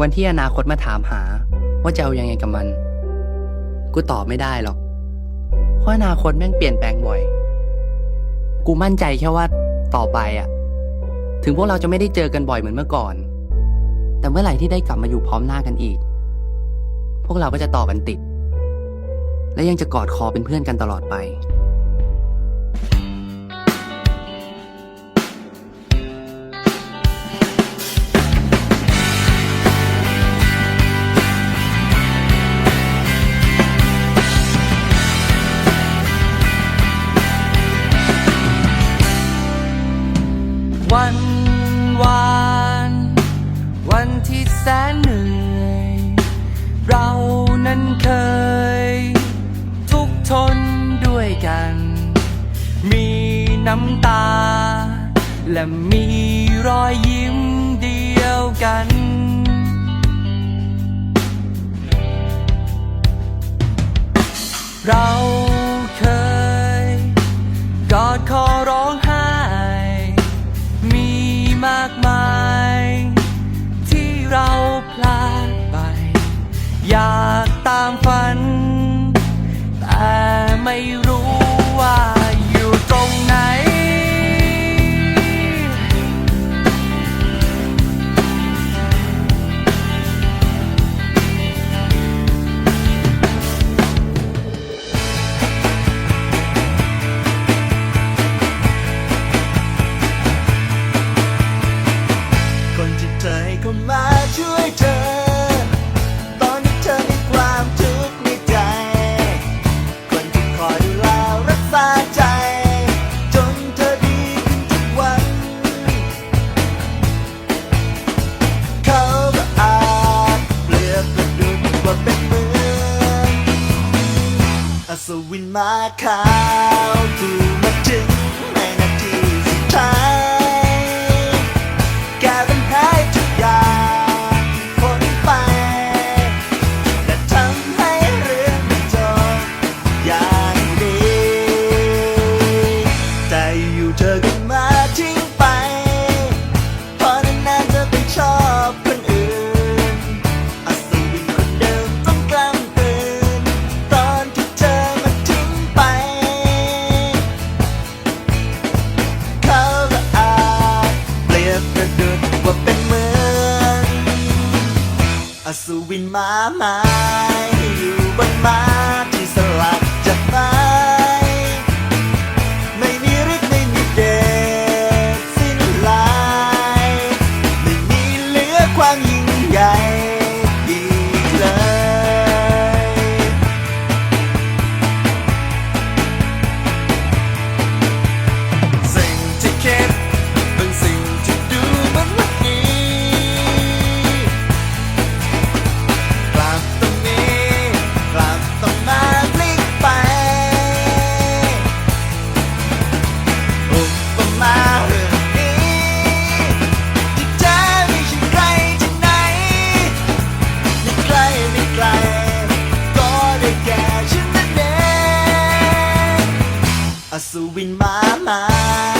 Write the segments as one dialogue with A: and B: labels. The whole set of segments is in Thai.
A: วันที่อนาคตมาถามหา ว่าจะเอายังไงกับมัน กูตอบไม่ได้หรอก เพราะอนาคตแม่งเปลี่ยนแปลงบ่อย กูมั่นใจแค่ว่าต่อไปอะถึงพวกเราจะไม่ได้เจอกันบ่อยเหมือนเมื่อก่อน แต่เมื่อไหร่ที่ได้กลับมาอยู่พร้อมหน้ากันอีก พวกเราก็จะต่อกันติด และยังจะกอดคอเป็นเพื่อนกันตลอดไป วันวาน วันที่แสนเหนื่อย เรานั้นเคย ทุกทนด้วยกัน มีน้ำตา และมีรอยยิ้มเดียวกันเราเคยกอดคอร้อง
B: ศวิ อสุวินมาไม้อยู่บนม้ อสูร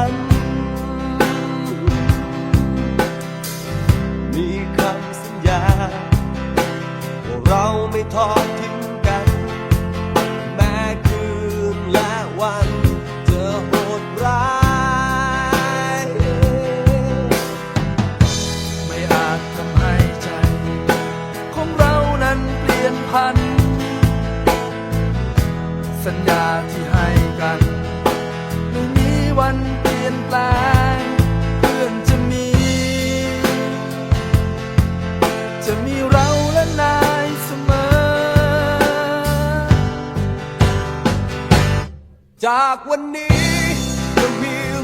B: ัน มีคำ
C: สั
D: ญญา ว่าเราไม่ทอดทิ้ง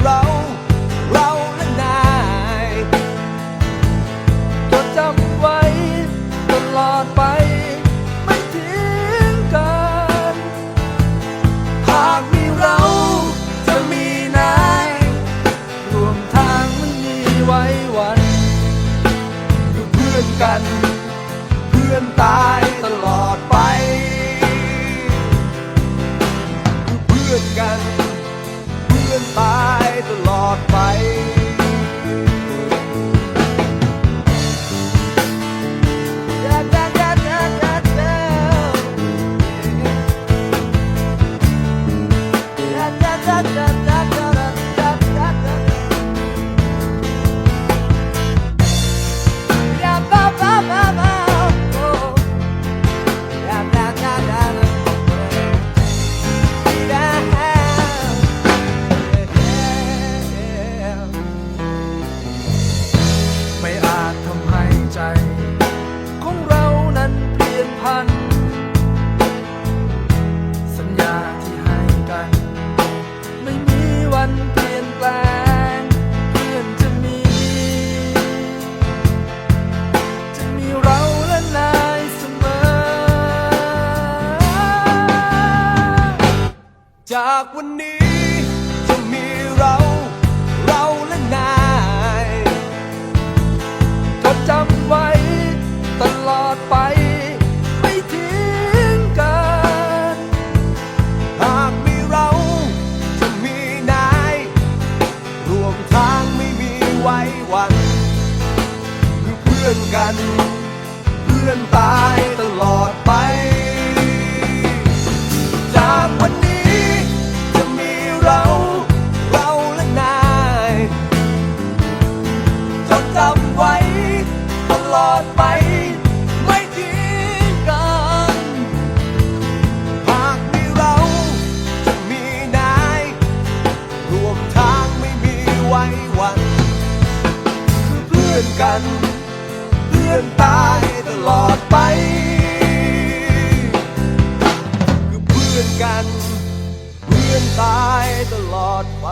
C: around นตายตลอดไป คือเพื่อนกัน เพื่อนตายตลอดไป